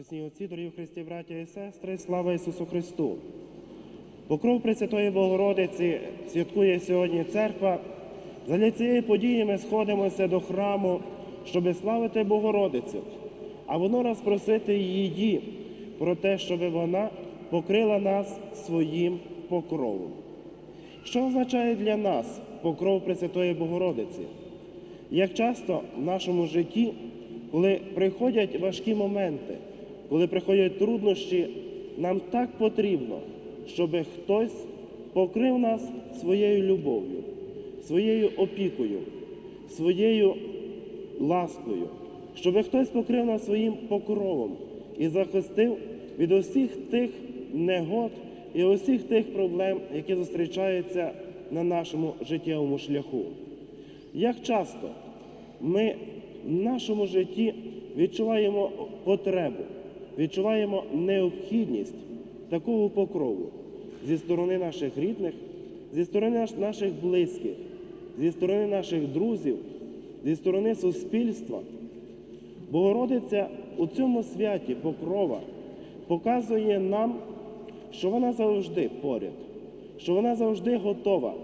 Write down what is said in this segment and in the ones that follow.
Чесні отці, дорогі Христі, браття і сестри, слава Ісусу Христу! Покров Пресвятої Богородиці святкує сьогодні церква. Задля цієї події ми сходимося до храму, щоб славити Богородицю, а воно раз просити її про те, щоб вона покрила нас своїм покровом. Що означає для нас покров Пресвятої Богородиці? Як часто в нашому житті, коли приходять важкі моменти, коли приходять труднощі, нам так потрібно, щоб хтось покрив нас своєю любов'ю, своєю опікою, своєю ласкою, щоб хтось покрив нас своїм покровом і захистив від усіх тих негод і усіх тих проблем, які зустрічаються на нашому життєвому шляху. Як часто ми в нашому житті відчуваємо потребу, відчуваємо необхідність такого покрову зі сторони наших рідних, зі сторони наших близьких, зі сторони наших друзів, зі сторони суспільства. Богородиця у цьому святі покрова показує нам, що вона завжди поряд, що вона завжди готова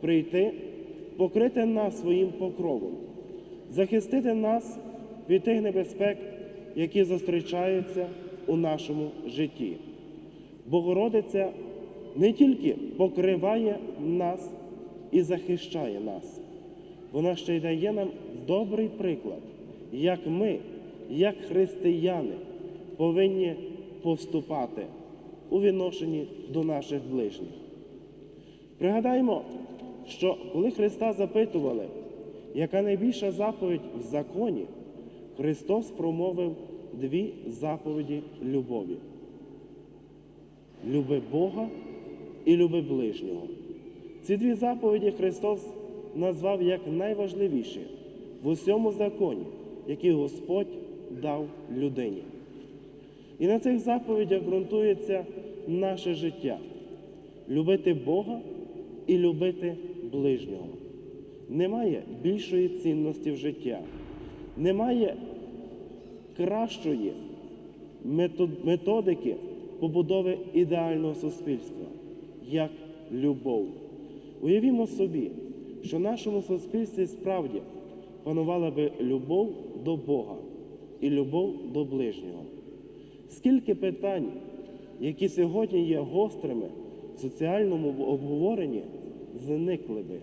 прийти, покрити нас своїм покровом, захистити нас від тих небезпек, які зустрічаються у нашому житті. Богородиця не тільки покриває нас і захищає нас, вона ще й дає нам добрий приклад, як ми, як християни, повинні поступати у відношенні до наших ближніх. Пригадаємо, що коли Христа запитували, яка найбільша заповідь в законі, Христос промовив дві заповіді любові. Люби Бога і люби ближнього. Ці дві заповіді Христос назвав як найважливіші в усьому законі, який Господь дав людині. І на цих заповідях ґрунтується наше життя любити Бога і любити ближнього. Немає більшої цінності в життя, немає кращої методики побудови ідеального суспільства, як любов. Уявімо собі, що в нашому суспільстві справді панувала би любов до Бога і любов до ближнього. Скільки питань, які сьогодні є гострими в соціальному обговоренні, зникли би.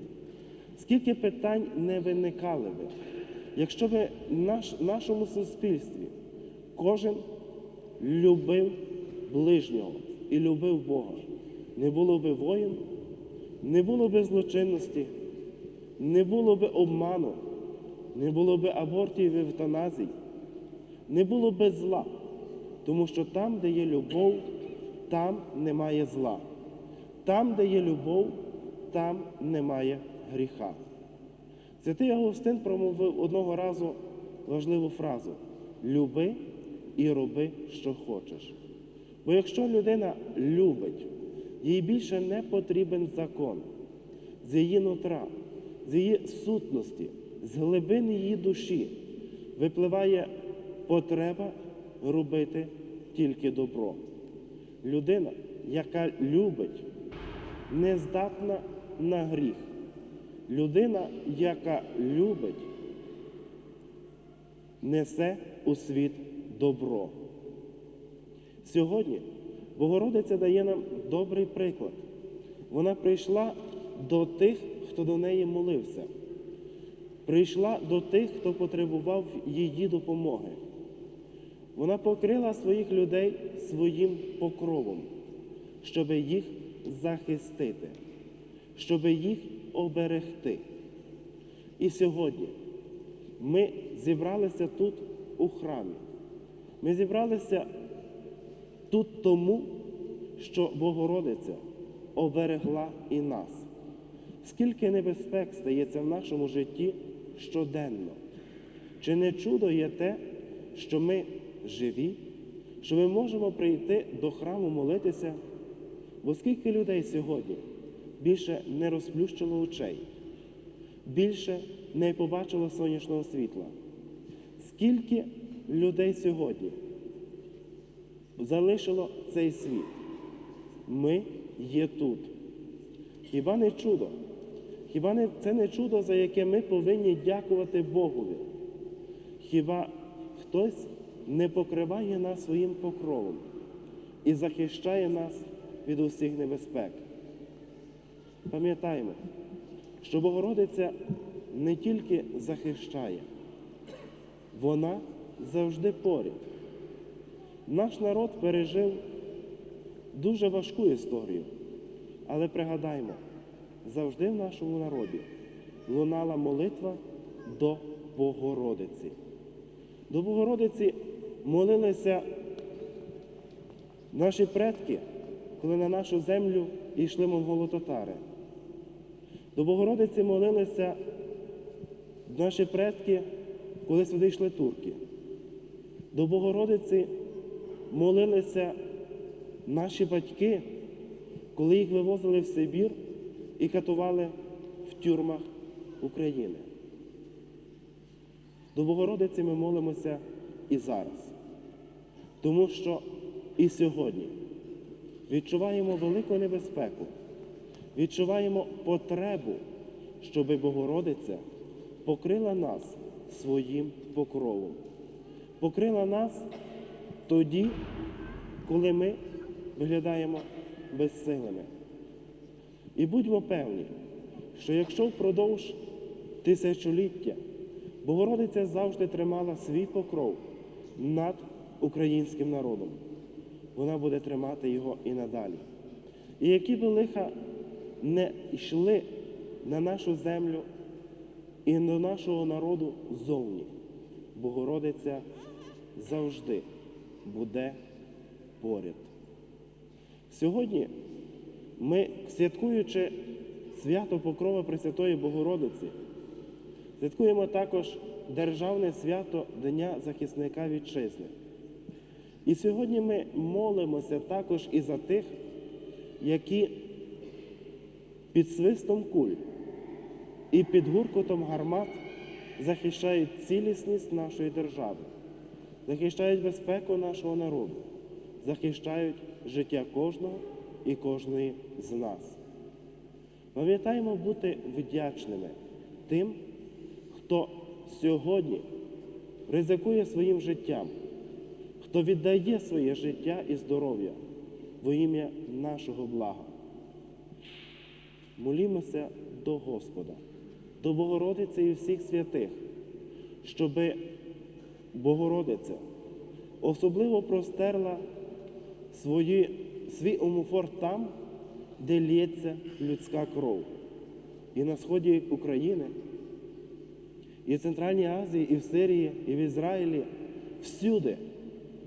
Скільки питань не виникали би, якщо б наш, нашому суспільстві кожен любив ближнього і любив Бога, не було би воїн, не було би злочинності, не було би обману, не було би абортів і евтаназій, не було би зла, тому що там, де є любов, там немає зла. Там, де є любов, там немає гріха. Святий Августин промовив одного разу важливу фразу: люби і роби, що хочеш. Бо якщо людина любить, їй більше не потрібен закон з її нутра, з її сутності, з глибин її душі випливає потреба робити тільки добро. Людина, яка любить, не здатна на гріх. Людина, яка любить, несе у світ добро. Сьогодні Богородиця дає нам добрий приклад. Вона прийшла до тих, хто до неї молився, прийшла до тих, хто потребував її допомоги. Вона покрила своїх людей своїм покровом, щоб їх захистити, щоб їх оберегти. І сьогодні ми зібралися тут у храмі. Ми зібралися тут тому, що Богородиця оберегла і нас. Скільки небезпек стається в нашому житті щоденно? Чи не чудо є те, що ми живі, що ми можемо прийти до храму молитися? Бо скільки людей сьогодні більше не розплющило очей, більше не побачило сонячного світла? Скільки людей сьогодні залишило цей світ. Ми є тут. Хіба не чудо? Хіба не, це не чудо, за яке ми повинні дякувати Богові? Хіба хтось не покриває нас своїм покровом і захищає нас від усіх небезпек? Пам'ятаємо, що Богородиця не тільки захищає, вона завжди поряд. Наш народ пережив дуже важку історію, але пригадаймо, завжди в нашому народі лунала молитва до Богородиці. До Богородиці молилися наші предки, коли на нашу землю йшли монголо-татари. До Богородиці молилися наші предки, коли сюди йшли турки. До Богородиці молилися наші батьки, коли їх вивозили в Сибір і катували в тюрмах України. До Богородиці ми молимося і зараз, тому що і сьогодні відчуваємо велику небезпеку, відчуваємо потребу, щоб Богородиця покрила нас своїм покровом, покрила нас тоді, коли ми виглядаємо безсилими. І будьмо певні, що якщо впродовж тисячоліття Богородиця завжди тримала свій покров над українським народом, вона буде тримати його і надалі. І які би лиха не йшли на нашу землю і до нашого народу зовні, Богородиця завжди буде поряд. Сьогодні ми, святкуючи свято Покрова Пресвятої Богородиці, святкуємо також Державне свято Дня захисника Вітчизни. І сьогодні ми молимося також і за тих, які під свистом куль і під гуркотом гармат захищають цілісність нашої держави, захищають безпеку нашого народу, захищають життя кожного і кожної з нас. Пам'ятаємо бути вдячними тим, хто сьогодні ризикує своїм життям, хто віддає своє життя і здоров'я во ім'я нашого блага. Молімося до Господа, до Богородиці і всіх святих, щоби Богородиця особливо простерла свої, свій омофор там, де лється людська кров. І на сході України, і в Центральній Азії, і в Сирії, і в Ізраїлі, всюди,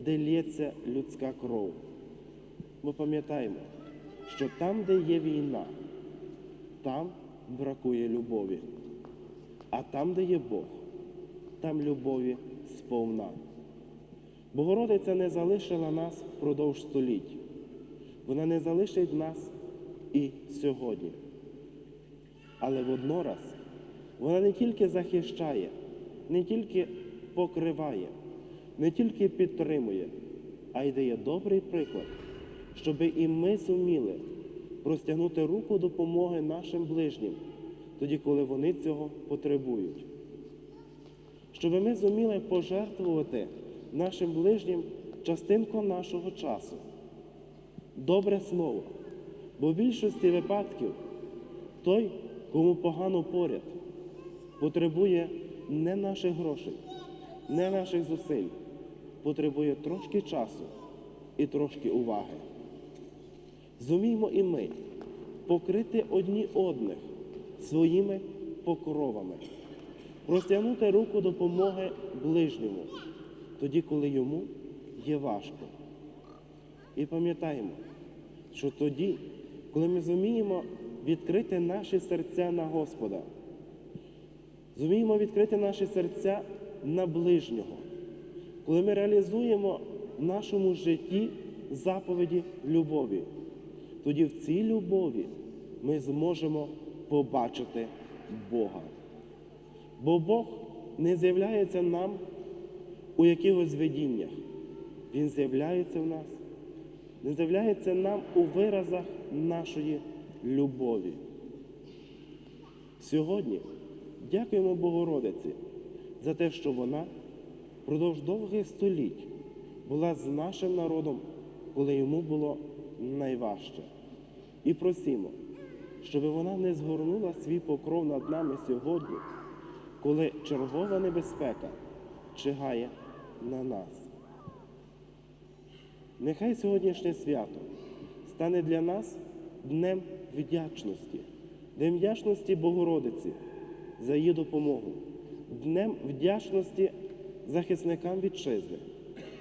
де лється людська кров. Ми пам'ятаємо, що там, де є війна, там бракує любові. А там, де є Бог, там любові сповна. Богородиця не залишила нас впродовж століть. Вона не залишить нас і сьогодні. Але воднораз вона не тільки захищає, не тільки покриває, не тільки підтримує, а й дає добрий приклад, щоб і ми зуміли простягнути руку допомоги нашим ближнім, тоді, коли вони цього потребують. Щоб ми зуміли пожертвувати нашим ближнім частинку нашого часу. Добре слово. Бо в більшості випадків той, кому погано поряд, потребує не наших грошей, не наших зусиль, потребує трошки часу і трошки уваги. Зуміймо і ми покрити одні одних своїми покровами, простягнути руку допомоги ближньому, тоді, коли йому є важко. І пам'ятаємо, що тоді, коли ми зуміємо відкрити наші серця на Господа, зуміємо відкрити наші серця на ближнього, коли ми реалізуємо в нашому житті заповіді любові, тоді в цій любові ми зможемо побачити Бога. Бо Бог не з'являється нам у якихось видіннях. Він з'являється в нас не з'являється нам у виразах нашої любові. Сьогодні дякуємо Богородиці за те, що вона впродовж довгих століть була з нашим народом, коли йому було найважче. І просімо, щоб вона не згорнула свій покров над нами сьогодні, коли чергова небезпека чигає на нас. Нехай сьогоднішнє свято стане для нас днем вдячності, днем вдячності Богородиці за її допомогу, днем вдячності захисникам вітчизни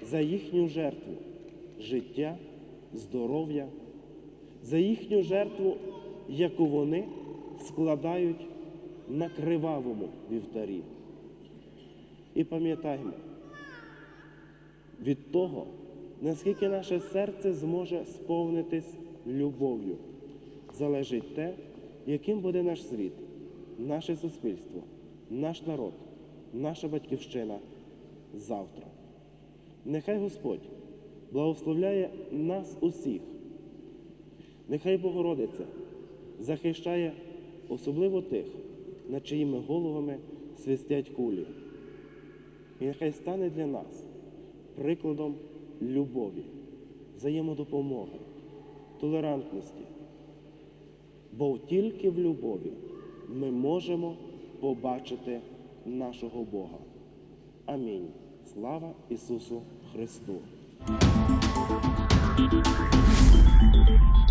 за їхню жертву життя, здоров'я, за їхню жертву, яку вони складають на кривавому вівтарі. І пам'ятаймо, від того, наскільки наше серце зможе сповнитись любов'ю, залежить те, яким буде наш світ, наше суспільство, наш народ, наша батьківщина завтра. Нехай Господь благословляє нас усіх. Нехай Богородиця захищає особливо тих, над чиїми головами свистять кулі. І нехай стане для нас прикладом любові, взаємодопомоги, толерантності. Бо тільки в любові ми можемо побачити нашого Бога. Амінь. Слава Ісусу Христу! Thank you.